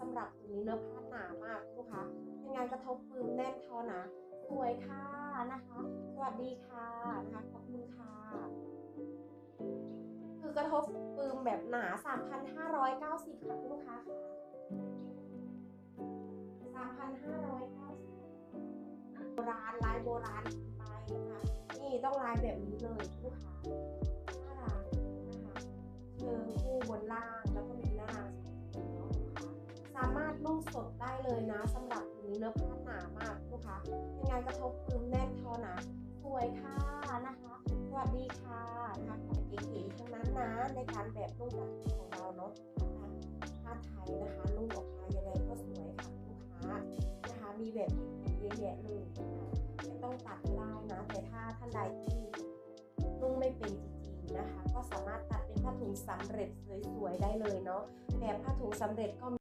สำหรับตัวนี้เนื้อผ้าหนามากลูกค้ายังไงกระทบปืมแน่นทอหนาสวยค่ะนะคะ สวัสดีค่ะนะคะขอบคุณค่ะคือกระทบปืมแบบหนา 3,590 ค่ะคุณลูกค้าค่ะ3,590โบราณลายโบราณไปนะคะนี่ต้องลายแบบนี้เลยลูกค้า ดได้เลยนะสำหรับตัวนี้เนื้อผ้าหนามากลูกค้ายังไงกระทบปืมแน่นทอนาสวยค่ะนะคะสวัสดีค่ะนะคะของเก๋ๆทั้งนั้นนะในการแบบนุ่งแบบของเราเนาะนะคะผ้าไทยนะคะนุ่งออกมายังไงก็สวยค่ะลูกค้านะคะ มีแบบเยอะแยะเลยนะคะไม่ต้องตัดลายนะ แต่ถ้าท่านใดที่นุ่งไม่เป็นจริงๆนะคะ ก็สามารถตัดเป็นผ้าถุงสำเร็จสวยๆได้เลยเนาะแบบผ้าถุงสำเร็จก็